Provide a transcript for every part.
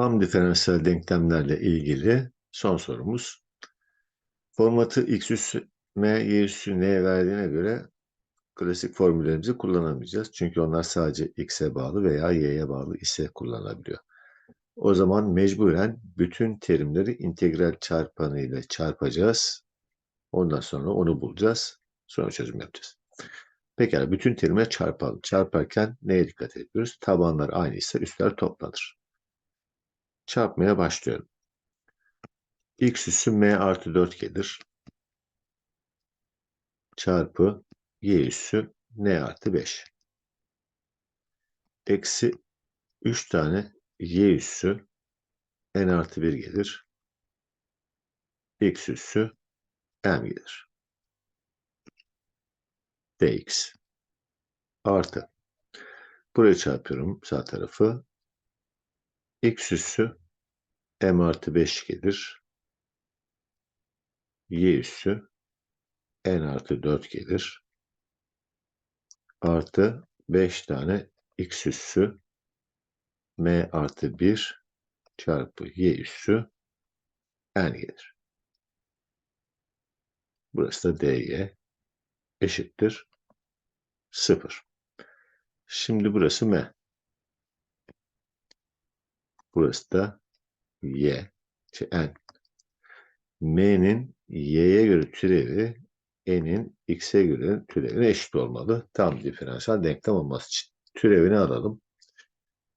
Tam diferansiyel denklemlerle ilgili son sorumuz. Formatı x üssü m y üssü n verdiğine göre klasik formüllerimizi kullanamayacağız. Çünkü onlar sadece x'e bağlı veya y'ye bağlı ise kullanılabiliyor. O zaman mecburen bütün terimleri integral çarpanı ile çarpacağız. Ondan sonra onu bulacağız. Sonra çözüm yapacağız. Pekala bütün terimler çarpalım. Çarparken neye dikkat ediyoruz? Tabanlar aynıysa üstler toplanır çarpmaya başlıyorum. X üssü M artı 4 gelir. Çarpı Y üssü N artı 5. Eksi 3 tane Y üssü N artı 1 gelir. X üssü M gelir. Dx artı. Buraya çarpıyorum sağ tarafı. X üssü M artı 5 gelir. Y üssü N artı 4 gelir. Artı 5 tane X üssü M artı 1 çarpı Y üssü N gelir. Burası da dy eşittir 0. Şimdi burası m. Burası da y. N. m'nin y'ye göre türevi n'in x'e göre türevine eşit olmalı. Tam diferansiyel denklem olması için. Türevini alalım.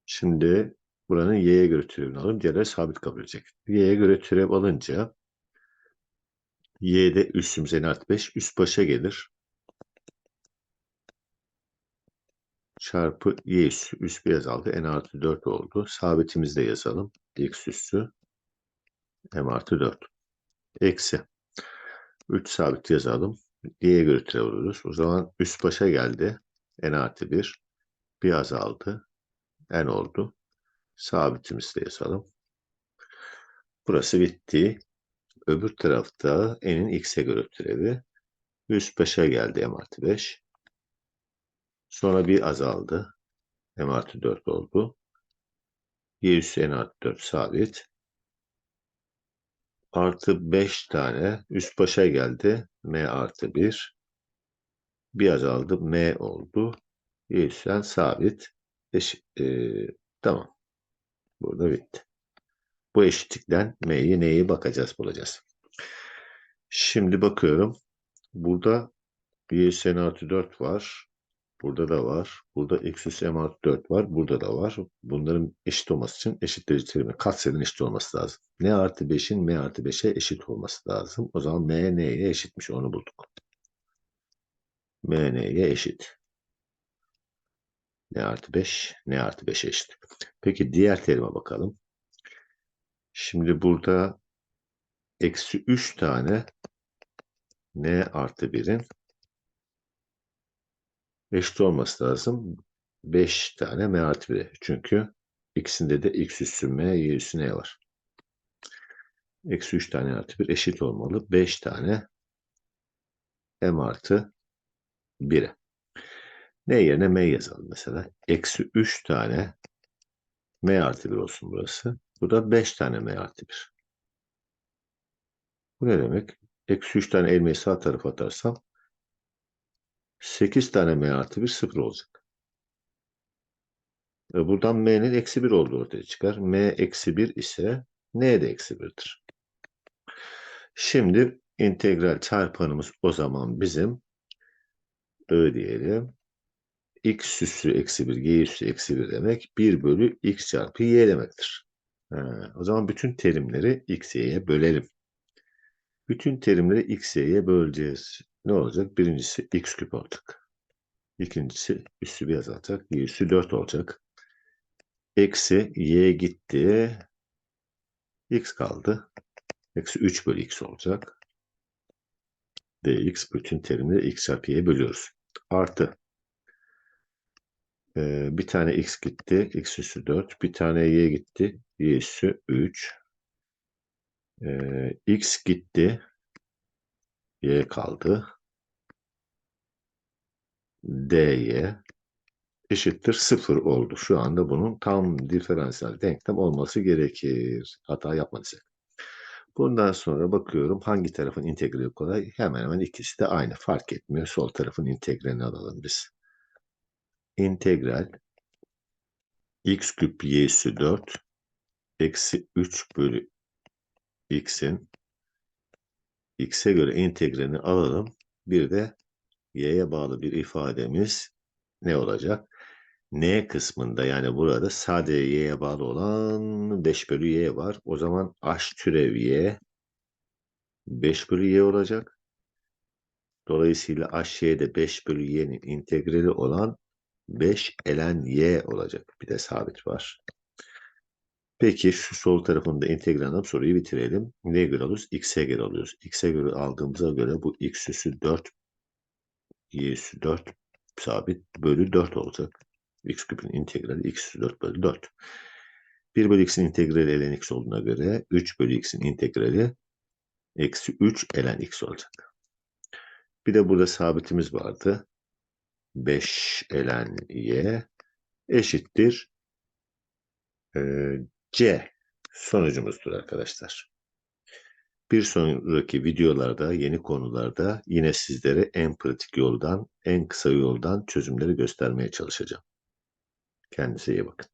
Şimdi buranın y'ye göre türevini alalım. Diğerleri sabit kabul edecek. y'ye göre türev alınca y'de üstümüz n artı 5 üst başa gelir. çarpı y üssü. Üst bir azaldı. n artı 4 oldu. Sabitimizi de yazalım. X üssü m artı 4. Eksi. 3 sabit yazalım. y'ye göre türev. O zaman üst başa geldi. n artı 1. Bir azaldı. n oldu. Sabitimizi de yazalım. Burası bitti. Öbür tarafta n'in x'e göre türevi. Üst başa geldi m artı 5. Sonra bir azaldı. M artı 4 oldu. Y üssü N artı 4 sabit. Artı 5 tane üst başa geldi. M artı 1. Bir azaldı. M oldu. Y üssü sabit. Eş, e, tamam. Burada bitti. Bu eşitlikten M'yi neyi bakacağız bulacağız. Şimdi bakıyorum. Burada Y üssü artı 4 var. Burada da var. Burada x üssü m artı 4 var. Burada da var. Bunların eşit olması için eşitleyici terimi katsayının eşit olması lazım. n artı 5'in m artı 5'e eşit olması lazım. O zaman m n'ye eşitmiş. Onu bulduk. m n'ye eşit. n artı 5 n artı 5'e eşit. Peki diğer terime bakalım. Şimdi burada eksi 3 tane n artı 1'in eşit olması lazım. 5 tane m artı 1'e. Çünkü ikisinde de x üssü m, y üssü n var. Eksi 3 tane artı 1 eşit olmalı. 5 tane m artı 1'e. Ne yerine m yazalım mesela. Eksi 3 tane m artı 1 olsun burası. Bu da 5 tane m artı 1. Bu ne demek? Eksi 3 tane elmayı sağ tarafa atarsam 8 tane m artı 1 sıfır olacak. E buradan m'nin eksi 1 olduğu ortaya çıkar. m eksi 1 ise n de eksi 1'dir. Şimdi integral çarpanımız o zaman bizim ö diyelim. x üssü eksi 1, y üssü eksi 1 demek 1 bölü x çarpı y demektir. Ha, o zaman bütün terimleri x, y'ye bölelim. Bütün terimleri x, y'ye böleceğiz ne olacak? Birincisi x küp olacak. İkincisi üssü bir azalacak. Y üssü 4 olacak. Eksi y gitti. x kaldı. Eksi 3 bölü x olacak. dx bütün terimleri x çarpı y'ye bölüyoruz. Artı. Ee, bir tane x gitti. x üssü 4. Bir tane y gitti. y üssü 3. Ee, x gitti y kaldı. dy eşittir 0 oldu. Şu anda bunun tam diferansiyel denklem olması gerekir. Hata yapmadıysak. Bundan sonra bakıyorum hangi tarafın integrali kolay. Hemen hemen ikisi de aynı. Fark etmiyor. Sol tarafın integralini alalım biz. İntegral x küp y üssü 4 eksi 3 bölü x'in x'e göre integralini alalım. Bir de y'ye bağlı bir ifademiz ne olacak? N kısmında yani burada sadece y'ye bağlı olan 5 bölü y var. O zaman h türev y 5 bölü y olacak. Dolayısıyla h y'de 5 bölü y'nin integrali olan 5 ln y olacak. Bir de sabit var. Peki şu sol tarafında integral alıp soruyu bitirelim. Neye göre alıyoruz? X'e göre alıyoruz. X'e göre aldığımıza göre bu x üssü 4 y üssü 4 sabit bölü 4 olacak. x küpün integrali x üssü 4 bölü 4. 1 bölü x'in integrali ln x olduğuna göre 3 bölü x'in integrali eksi 3 ln x olacak. Bir de burada sabitimiz vardı. 5 ln y eşittir c sonucumuzdur arkadaşlar. Bir sonraki videolarda, yeni konularda yine sizlere en pratik yoldan, en kısa yoldan çözümleri göstermeye çalışacağım. Kendinize iyi bakın.